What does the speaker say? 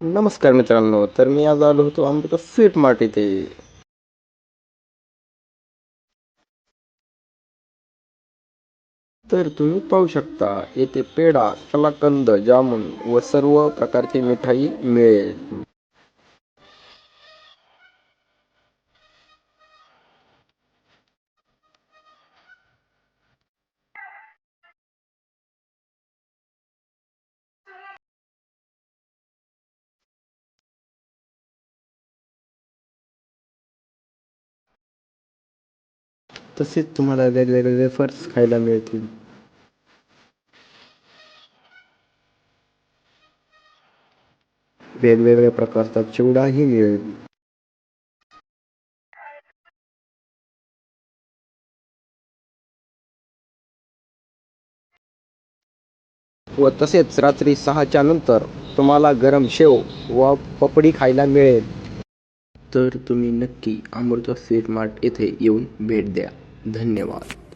नमस्कार मित्रांनो तर मी आज आलो होतो अमृता स्वीट मार्ट इथे. तर तुम्ही पाहू शकता येथे पेढा कलाकंद जामुन व सर्व प्रकारची मिठाई मिळेल. तसेच तुम्हाला वेगवेगळे वेफर्स खायला मिळतील. वेगवेगळ्या प्रकारचा चिवडाही मिळेल. व तसेच रात्री सहाच्या नंतर तुम्हाला गरम शेव व पपडी खायला मिळेल. तर तुम्ही नक्की अमृता स्वीट मार्ट येथे येऊन भेट द्या. धन्यवाद।